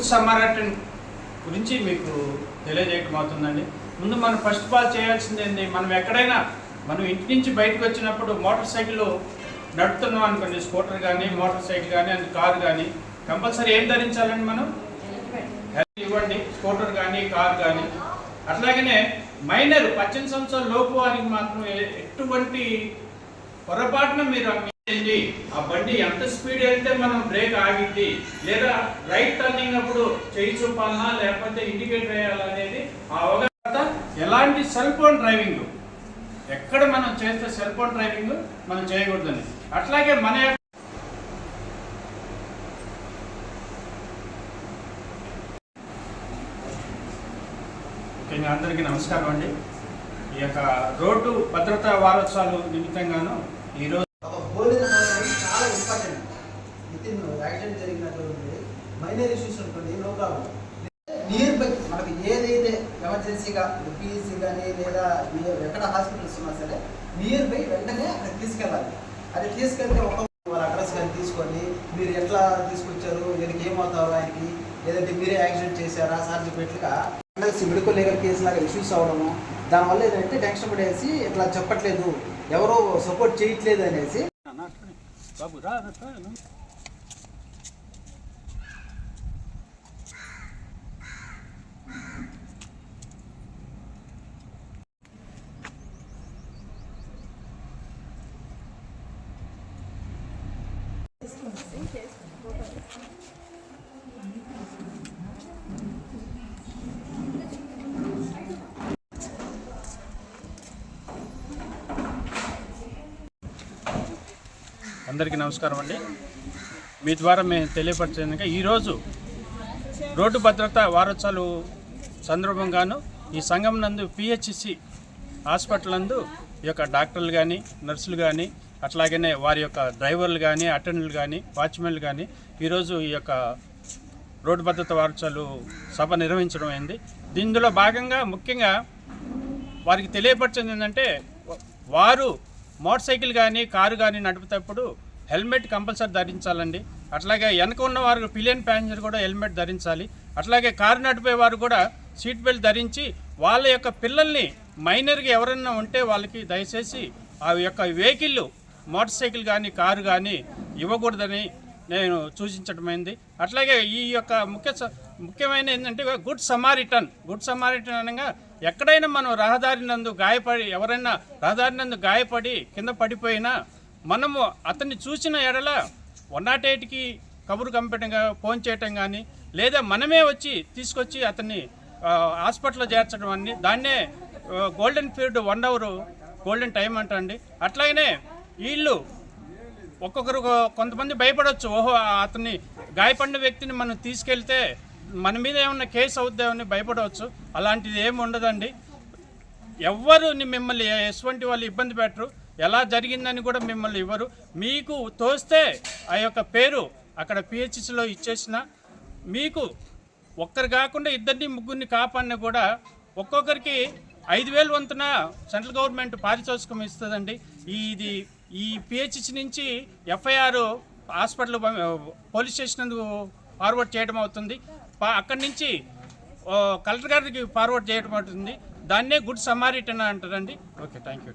Good సమారాటన్ గురించి మీకు తెలియజేయటం అవుతుందండి ముందు మనం ఫస్ట్ ఆఫ్ ఆల్ చేయాల్సింది ఏంటి మనం ఎక్కడైనా మనం ఇంటి నుంచి బయటకు వచ్చినప్పుడు మోటార్ సైకిల్ నడుపుతున్నాం అనుకోండి స్కూటర్ కానీ మోటార్ సైకిల్ కానీ అండ్ కార్ కానీ కంపల్సరీ ఏం ధరించాలండి మనం? హెల్మెట్ ఇవ్వండి స్కూటర్ కానీ కార్ కానీ అట్లాగనే మైనర్ పద్దెనిమిది సంవత్సరాల లోపు వారికి మాత్రం ఎటువంటి పొరపాటున మీరు అమ్మింది ఆ బండి ఎంత స్పీడ్ వెళ్తే మనం బ్రేక్ ఆగింది? లేదా రైట్ టర్నింగ్ అప్పుడు చేయి చూపాలనా? లేకపోతే ఇండికేటర్ వేయాలా అనేది ఆ అవగాహన. ఎలాంటి సెల్ ఫోన్ డ్రైవింగ్? ఎక్కడ మనం చేస్తే సెల్ ఫోన్ డ్రైవింగ్ మనం చేయకూడదని. అట్లాగే మన ముఖ్యంగా అందరికీ నమస్కారం అండి. ఈ యొక్క రోడ్డు భద్రతా వారోత్సవాలు నిమిత్తంగాను ఈరోజు మైనర్ ఇష్యూస్ ఉంటుంది నో ప్రాబ్లం నియర్ బై మనకి ఏదైతే ఎమర్జెన్సీగా పిఎస్సి కానీ లేదా ఎక్కడ హాస్పిటల్స్ ఉన్నా సరే నియర్ బై వెంటనే అక్కడ తీసుకెళ్ళాలి. అది తీసుకెళ్తే ఒక వాళ్ళ అడ్రస్ కానీ తీసుకొని మీరు ఎట్లా తీసుకొచ్చారు? దీనికి ఏమవుతారు ఆయనకి? లేదంటే మీరే యాక్సిడెంట్ చేశారా? Sir emergency medical legal case లాగా ఇష్యూస్ అవడము దానివల్ల ఏంటంటే టెన్షన్ పడేసి ఇట్లా చెప్పట్లేదు ఎవరో సపోర్ట్ చేయట్లేదు అనేసి అందరికీ నమస్కారం అండి. మీ ద్వారా మేము తెలియపరిచేందుకు ఈరోజు రోడ్డు భద్రత వారోత్సవాలు సందర్భంగాను ఈ సంఘం నందు పిహెచ్సి హాస్పిటల్ నందు ఈ యొక్క డాక్టర్లు కానీ నర్సులు కానీ అట్లాగనే వారి యొక్క డ్రైవర్లు కానీ అటెండర్లు కానీ వాచ్మెన్లు కానీ ఈరోజు ఈ యొక్క రోడ్డు భద్రత వారోత్సవాలు సభ నిర్వహించడం అయింది. దీనిలో భాగంగా ముఖ్యంగా వారికి తెలియపరిచింది ఏంటంటే వారు మోటార్ సైకిల్ కానీ కారు కానీ నడిపేటప్పుడు హెల్మెట్ కంపల్సరీ ధరించాలండి. అట్లాగే వెనక ఉన్న వారు పిలియన్ ప్యాసింజర్ కూడా హెల్మెట్ ధరించాలి. అట్లాగే కారు నడిపే వారు కూడా సీట్ బెల్ట్ ధరించి వాళ్ళ యొక్క పిల్లల్ని మైనర్గా ఎవరైనా ఉంటే వాళ్ళకి దయచేసి ఆ యొక్క వెహికల్ మోటార్ సైకిల్ కానీ కారు కానీ ఇవ్వకూడదని నేను సూచించడమైంది అట్లాగే ఈ యొక్క ముఖ్య స- ముఖ్యమైన ఏంటంటే గుడ్ సమారిటన్ గుడ్ సమారిటన్ అనగా ఎక్కడైనా మనం రహదారి నందు గాయపడి ఎవరైనా రహదారి నందు గాయపడి కింద పడిపోయినా మనము అతన్ని చూసిన ఎడల వన్ నాట్ ఎయిట్కి కబురు కంపెనీగా ఫోన్ చేయటం కానీ లేదా మనమే వచ్చి తీసుకొచ్చి అతన్ని హాస్పిటల్లో చేర్చడం అన్ని దాన్నే golden period one hour golden time అంటండి. అట్లాగనే వీళ్ళు ఒక్కొక్కరు కొంతమంది భయపడవచ్చు ఓహో అతన్ని గాయపడిన వ్యక్తిని మనం తీసుకెళ్తే మన మీద ఏమన్నా కేసు అవుద్దామని భయపడవచ్చు. అలాంటిది ఏమి ఉండదండి. ఎవ్వరు మిమ్మల్ని ఎటువంటి వాళ్ళు ఇబ్బంది పెట్టరు. ఎలా జరిగిందని కూడా మిమ్మల్ని ఇవ్వరు. మీకు తోస్తే ఆ యొక్క పేరు అక్కడ పిహెచ్సిలో ఇచ్చేసిన మీకు ఒక్కరు కాకుండా ఇద్దరిని ముగ్గురిని కాపాడిన కూడా ఒక్కొక్కరికి ఐదు వేలు వంతున సెంట్రల్ గవర్నమెంట్ పారితోషికం ఇస్తుందండి. ఈ ఇది ఈ పిహెచ్సి నుంచి FIR hospital police station forward చేయడం అవుతుంది. అక్కడి నుంచి కలెక్టర్ గారికి ఫార్వర్డ్ చేయడం అవుతుంది. దాన్నే గుడ్ సమారిటన్ అంటారండి. Okay thank you